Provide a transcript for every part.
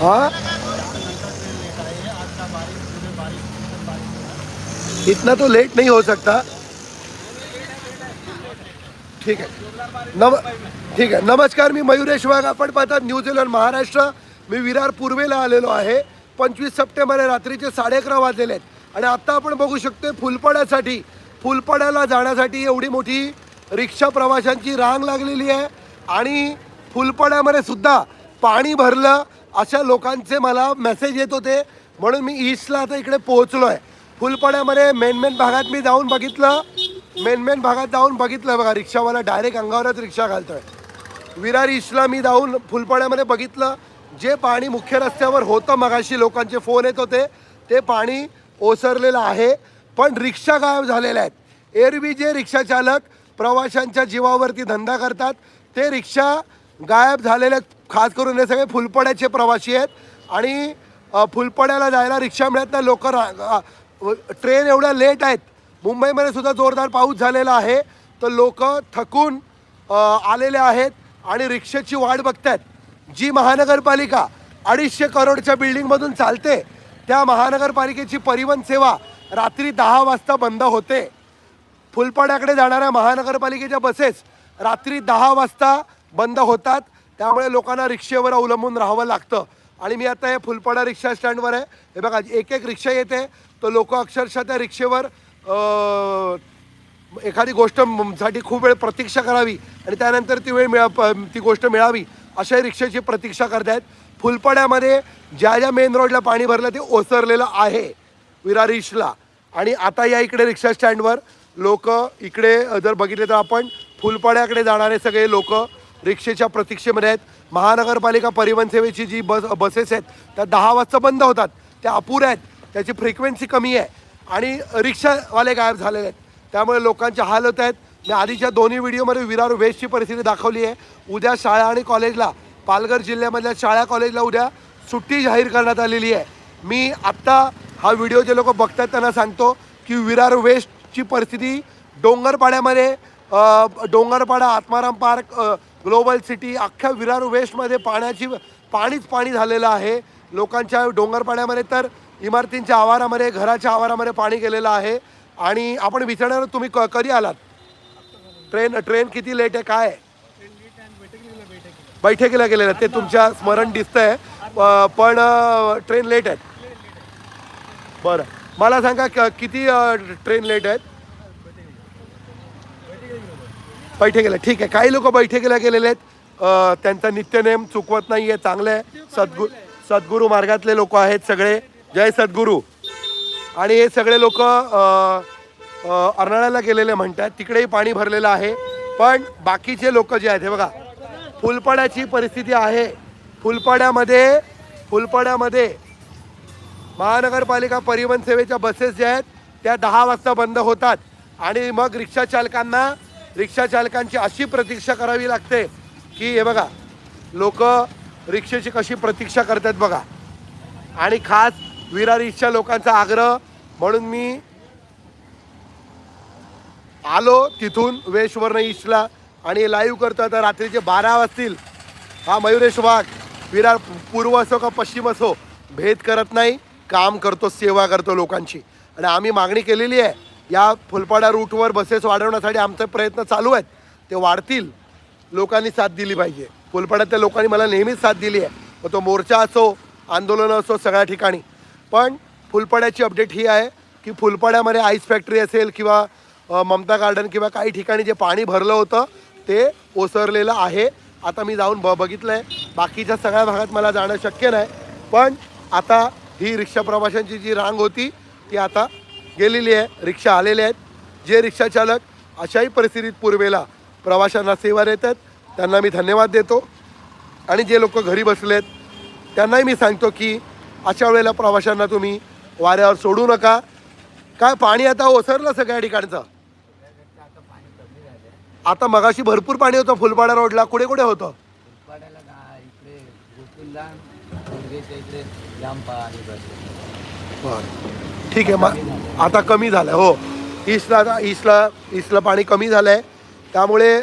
हाँ? इतना तो लेट नहीं हो सकता। ठीक आहे नम ठीक आहे नमस्कार मी मयुरेश वाघ. आपण पाहतात न्यूझीलंड महाराष्ट्र. मी विरार पूर्वेला आलेलो आहे. पंचवीस सप्टेंबर रात्रीचे साडे अकरा वाजलेले आहेत. आणि आत्ता आपण बघू शकतो फुलपाड्यासाठी फुलपाड्याला जाण्यासाठी एवढी मोठी रिक्षा प्रवाशांची रांग लागलेली आहे. आणि फुलपाड्यामध्ये सुद्धा पाणी भरलं. अशा लोकांचे मला मेसेज येत होते. म्हणून मी ईस्टला आता इकडे पोहोचलो आहे फुलपाड्यामध्ये मेन मेन भागात मी जाऊन बघितलं. मेन मेन भागात जाऊन बघितलं बघा रिक्षावाला डायरेक्ट अंगावरच रिक्षा घालतोय. विरार ईस्टला मी जाऊन फुलपाड्यामध्ये बघितलं. जे पाणी मुख्य रस्त्यावर होतं मगाशी लोकांचे फोन येत होते ते पाणी ओसरलेलं आहे. पण रिक्षा गायब झालेल्या आहेत. एरवी जे रिक्षाचालक प्रवाशांच्या जीवावरती धंदा करतात. ते रिक्षा गायब झालेले आहेत खास करून हे सगळे फुलपड्याचे प्रवासी आहेत. आणि फुलपड्याला जायला रिक्षा मिळत नाही. लोक ट्रेन एवढ्या लेट आहेत. मुंबईमध्ये सुद्धा जोरदार पाऊस झालेला आहे. तर लोक थकून आलेले आहेत आणि रिक्षेची वाट बघतायत. जी महानगरपालिका अडीचशे करोडच्या बिल्डिंगमधून चालते त्या महानगरपालिकेची परिवहन सेवा रात्री दहा वाजता बंद होते. फुलपाड्याकडे जाणाऱ्या महानगरपालिकेच्या बसेस रात्री दहा वाजता बंद होतात. त्यामुळे लोकांना रिक्षेवर अवलंबून राहावं लागतं. आणि मी आता हे फुलपाडा रिक्षा स्टँडवर आहे. हे बघा एक एक रिक्षा येते. तर लोक अक्षरशः त्या रिक्षेवर एखादी गोष्टसाठी खूप वेळ प्रतीक्षा करावी. आणि त्यानंतर ती वेळ मिळा प- ती गोष्ट मिळावी अशा रिक्षेची प्रतीक्षा करतायत. फुलपाड्यामध्ये ज्या ज्या मेन रोडला पाणी भरलं ते ओसरलेलं आहे विरारीशला. आणि आता या इकडे रिक्षा स्टँडवर लोक इकडे जर बघितले तर आपण फुलपाड्याकडे जाणारे सगळे लोक रिक्षेच्या प्रतीक्षेमध्ये आहेत. महानगरपालिका परिवहन सेवेची जी बस बसेस आहेत त्या दहा वाजता बंद होतात. त्या अपुऱ्या आहेत. त्याची फ्रिक्वेन्सी कमी आहे. आणि रिक्षावाले गायब झालेले आहेत. त्यामुळे लोकांचे हाल होत आहेत. मी आधीच्या दोन्ही व्हिडिओमध्ये विरार वेस्टची परिस्थिती दाखवली आहे. उद्या शाळा आणि कॉलेजला पालघर जिल्ह्यामधल्या शाळा कॉलेजला उद्या सुट्टी जाहीर करण्यात आलेली आहे. मी आत्ता हा व्हिडिओ जे लोक बघतात त्यांना सांगतो की विरार वेस्टची परिस्थिती डोंगरपाड्यामध्ये Dongarpada Atmaram park global city अख्ख्या विरार वेस्टमध्ये पाण्याची पाणीच पाणी झालेलं आहे. लोकांच्या डोंगरपाड्यामध्ये तर इमारतींच्या आवारामध्ये घराच्या आवारामध्ये पाणी गेलेलं आहे. आणि आपण विचारणार तुम्ही क कधी आलात? ट्रेन ट्रेन किती लेट आहे? काय आहे? बैठकीला गेलेलं ते तुमच्या स्मरण दिसतंय. पण ट्रेन लेट आहेत. बरं. मला सांगा क- किती ट्रेन लेट आहेत? बैठकीला ठीक आहे. काही लोक बैठकीला गेलेले आहेत. त्यांचा नित्यनेम चुकवत नाही आहे चांगलं आहे सद्गु सद्गुरू मार्गातले लोक आहेत सगळे. जय सद्गुरू. आणि हे सगळे लोक अर्नाळ्याला गेलेले म्हणतात. तिकडेही पाणी भरलेलं आहे. पण बाकीचे लोक जे आहेत हे बघा फुलपाड्याची परिस्थिती आहे. फुलपाड्यामध्ये फुलपाड्यामध्ये महानगरपालिका परिवहन सेवेच्या बसेस ज्या आहेत त्या दहा वाजता बंद होतात. आणि मग रिक्षा रिक्षाचालकांची रिक्षा चालकांची अशी प्रतीक्षा करावी लागते की हे बघा लोक रिक्षेची कशी प्रतीक्षा करतात बघा. आणि खास विरार रिक्षा लोकांचा आग्रह म्हणून मी आलो तिथून वेशवर्ण ईस्टला आणि लाईव्ह करतो. आता रात्रीचे बारा वाजतील हा मयुरेश वाघ विरार पूर्व असो का पश्चिम असो भेद करत नाही काम करतो सेवा करतो लोकांची. आणि आम्ही मागणी केलेली आहे या फुलपाडा रूटवर बसेस वाढवण्यासाठी आमचे प्रयत्न चालू आहेत. ते वाढतील. लोकांनी साथ दिली पाहिजे. फुलपाड्यातल्या लोकांनी मला नेहमीच साथ दिली आहे. मग तो मोर्चा असो आंदोलनं असो सगळ्या ठिकाणी. पण फुलपाड्याची अपडेट ही आहे की फुलपाड्यामध्ये आईस फॅक्टरी असेल किंवा ममता गार्डन किंवा काही ठिकाणी जे पाणी भरलं होतं ते ओसरलेलं आहे. आता मी जाऊन ब बघितलं आहे बाकीच्या सगळ्या भागात मला जाणं शक्य नाही. पण आता ही रिक्षा प्रवाशांची जी रांग होती ती आता गेलेली आहे रिक्षा आलेले आहेत. जे रिक्षा चालक अशाही परिस्थितीत पूर्वेला प्रवाशांना सेवा देतात त्यांना मी धन्यवाद देतो. आणि जे लोक घरी बसलेत त्यांनाही मी सांगतो की अशा वेळेला प्रवाशांना तुम्ही वाऱ्यावर सोडू नका. काय पाणी आता ओसरलं सगळ्या ठिकाणचं? आता मगाशी भरपूर पाणी होतं फुलपाडा रोडला. कुठे कुठे होतं? बरं. ठीक आहे मग आता कमी झालं हो. ईस्टला आता ईस्टला ईस्टला पाणी कमी झालं आहे त्यामुळे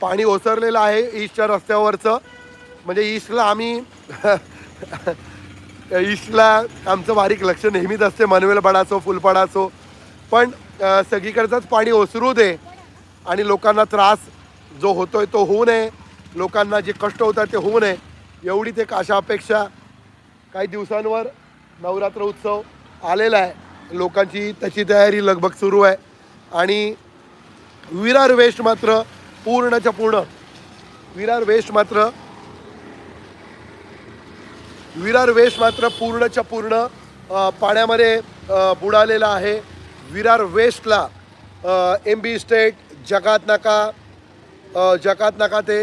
पाणी ओसरलेलं आहे ईस्टच्या रस्त्यावरचं. म्हणजे ईस्टला आम्ही ईस्टला आमचं बारीक लक्ष नेहमीच असते मनवेलपाडा असो फुलपाडा असो पण सगळीकडचंच पाणी ओसरू दे आणि लोकांना त्रास जो होतो आहे तो होऊ नये. लोकांना जे कष्ट होतात ते होऊ नये. एवढीच एक अशा अपेक्षा. काही दिवसांवर नवरात्र उत्सव आलेला आहे. लोकांची त्याची तयारी लगभग सुरू आहे. आणि विरार वेस्ट मात्र पूर्णच्या पूर्ण. विरार वेस्ट मात्र विरार वेस्ट मात्र पूर्णच्या पूर्ण पाण्यामध्ये बुडालेला आहे. विरार वेस्टला एम बी स्टेट जगात नाका जकात नाका ते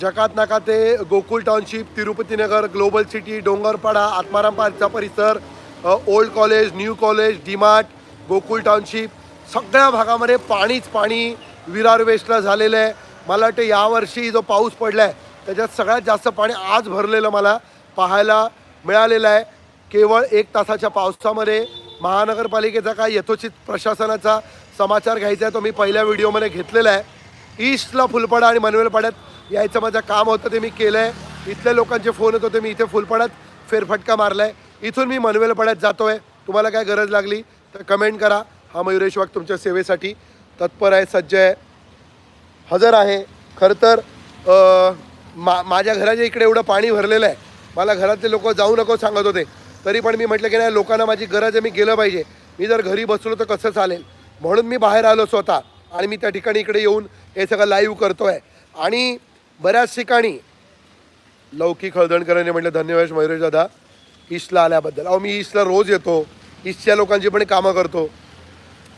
जकात नाका ते Gokul township Tirupati Nagar global city Dongarpada Atmaram पार्कचा परिसर old college new college DMart Gokul township सगळ्या भागामध्ये पाणीच पाणी विरार वेस्टला झालेलं आहे. मला वाटतं यावर्षी जो पाऊस पडला आहे त्याच्यात सगळ्यात जास्त पाणी आज भरलेलं मला पाहायला मिळालेलं आहे. केवळ एक तासाच्या पावसामध्ये महानगरपालिकेचा काय यथोचित प्रशासनाचा समाचार घ्यायचा आहे तो मी पहिल्या व्हिडिओमध्ये घेतलेला आहे. ईस्टला फुलपाडा आणि मनवेलपाड्यात यायचं माझं काम होतं ते मी केलं आहे इथल्या लोकांचे फोन येत होते मी इथे फुलपाड्यात फेरफटका मारला आहे इथून मी मनवेलपड्यात जातो आहे तुम्हाला काय गरज लागली तर कमेंट करा. हा मयुरेश वाघ तुमच्या सेवेसाठी तत्पर आहे सज्ज आहे हजर आहे. खरं तर मा माझ्या घराच्या इकडे एवढं पाणी भरलेलं आहे. मला घरातले लोक जाऊ नको सांगत होते. तरी पण मी म्हटलं की नाही लोकांना माझी गरज आहे मी गेलं पाहिजे. मी जर घरी बसलो तर कसं चालेल? म्हणून मी बाहेर आलो स्वतः. आणि मी त्या ठिकाणी इकडे येऊन हे सगळं लाईव्ह करतो आहे आणि बऱ्याच ठिकाणी लौकिक हळदणकरांनी म्हटलं धन्यवाद मयुरेश दादा. ईस्टला आल्याबद्दल. अहो मी ईस्टला रोज येतो. ईस्टच्या लोकांची पण कामं करतो.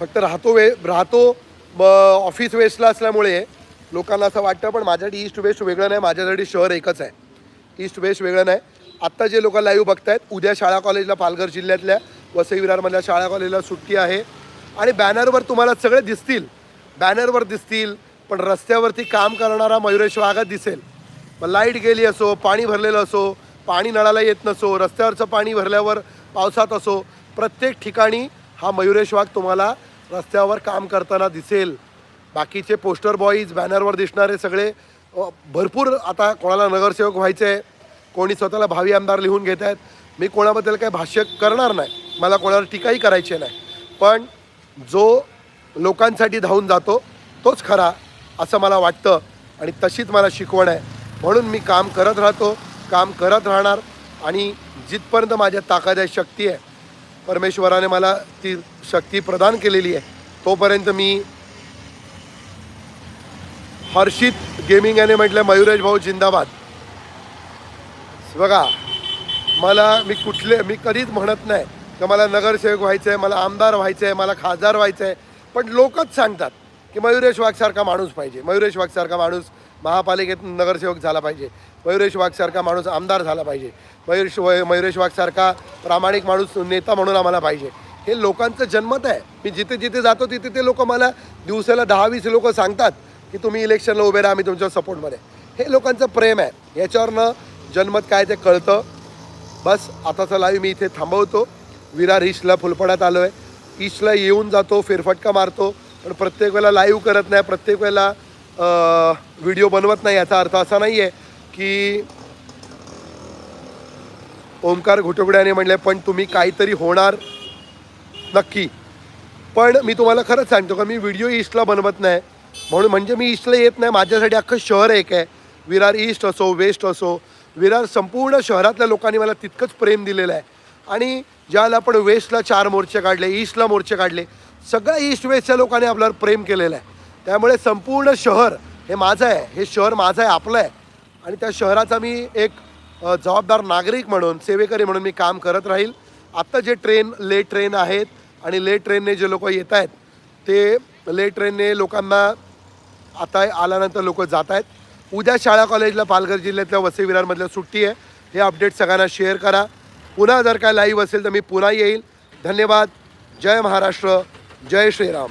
फक्त राहतो वे राहतो ब ऑफिस वेस्टला असल्यामुळे लोकांना असं वाटतं पण माझ्यासाठी ईस्ट वेस्ट वेगळं नाही. माझ्यासाठी शहर एकच आहे. ईस्ट वेस्ट वेगळं नाही. आत्ता जे लोक लाईव्ह बघतायत उद्या शाळा कॉलेजला पालघर जिल्ह्यातल्या वसई विरारमधल्या शाळा कॉलेजला सुट्टी आहे. आणि बॅनरवर तुम्हाला सगळे दिसतील. बॅनरवर दिसतील पण रस्त्यावरती काम करणारा मयुरेश वाघात दिसेल. मग लाइट गेली असो पाणी भरलेलं असो पाणी नळाला येत नसो रस्त्यावरचं पाणी भरल्यावर पावसात असो प्रत्येक ठिकाणी हा मयुरेश वाघ तुम्हाला रस्त्यावर काम करताना दिसेल. बाकीचे पोस्टर बॉईज बॅनरवर दिसणारे सगळे भरपूर आता कोणाला नगरसेवक व्हायचे आहे कोणी स्वतःला भावी आमदार लिहून घेत आहेत मी कोणाबद्दल काही भाष्य करणार नाही. मला कोणावर टीकाही करायची नाही. पण जो लोकांसाठी धावून जातो तोच खरा असं मला वाटतं आणि तशीच मला शिकवण आहे. म्हणून मी काम करत राहतो. काम करत राहणार आणि जिथपर्यंत माझ्या ताकद आहे शक्ती आहे परमेश्वराने मला ती शक्ती प्रदान केलेली आहे तोपर्यंत मी हर्षित गेमिंग याने म्हटलं मयुरेश भाऊ जिंदाबाद. बघा मला मी कुठले मी कधीच म्हणत नाही की मला नगरसेवक व्हायचं आहे मला आमदार व्हायचं आहे मला खासदार व्हायचं आहे पण लोकच सांगतात की मयुरेश वाघसारखा माणूस पाहिजे मयुरेश वाघसारखा माणूस महापालिकेत नगरसेवक झाला पाहिजे. मयुरेश वाघसारखा माणूस आमदार झाला पाहिजे. मयुरेश मयुरेश वाघसारखा प्रामाणिक माणूस नेता म्हणून आम्हाला पाहिजे. हे लोकांचं जन्मत आहे. मी जिथे जिथे जातो तिथे ते लोक मला दिवसाला दहा वीस लोक सांगतात की तुम्ही इलेक्शनला उभे राहा आम्ही तुमच्या सपोर्टमध्ये. हे लोकांचं प्रेम आहे. याच्यावरनं जन्मत काय ते कळतं. बस आताचा लाईव्ह मी इथे थांबवतो. विरार ईशला फुलपड्यात आलो आहे ईशला येऊन जातो फेरफटका मारतो. पण प्रत्येक वेळेला लाईव्ह करत नाही. प्रत्येक वेळेला व्हिडिओ बनवत नाही याचा अर्थ असा नाही आहे की ओंकार घुटुकड्याने म्हणले पण तुम्ही काहीतरी होणार नक्की. पण मी तुम्हाला खरंच सांगतो का मी व्हिडिओ ईस्टला बनवत नाही. म्हणून म्हणजे मी ईस्टला येत नाही माझ्यासाठी अख्खं शहर एक आहे. विरार ईस्ट असो वेस्ट असो विरार संपूर्ण शहरातल्या लोकांनी मला तितकंच प्रेम दिलेलं आहे. आणि ज्याला आपण वेस्टला चार मोर्चे काढले ईस्टला मोर्चे काढले सगळ्या ईस्ट वेस्टच्या लोकांनी आपल्यावर प्रेम केलेलं आहे. त्यामुळे संपूर्ण शहर हे माझं आहे. हे शहर माझं आहे आपलं आहे. आणि त्या शहराचा मी एक जबाबदार नागरिक म्हणून सेवेकरी म्हणून मी काम करत राहील. आत्ता जे ट्रेन लेट ट्रेन आहेत आणि लेट ट्रेनने जे लोक येत आहेत ते लेट ट्रेनने लोकांना आता आल्यानंतर लोक जात आहेत. उद्या शाळा कॉलेजला पालघर जिल्ह्यातल्या वसईविरारमधल्या सुट्टी आहे. हे अपडेट सगळ्यांना शेअर करा. पुन्हा जर काय लाईव्ह असेल तर मी पुन्हा येईल. धन्यवाद. जय महाराष्ट्र. जय श्रीराम.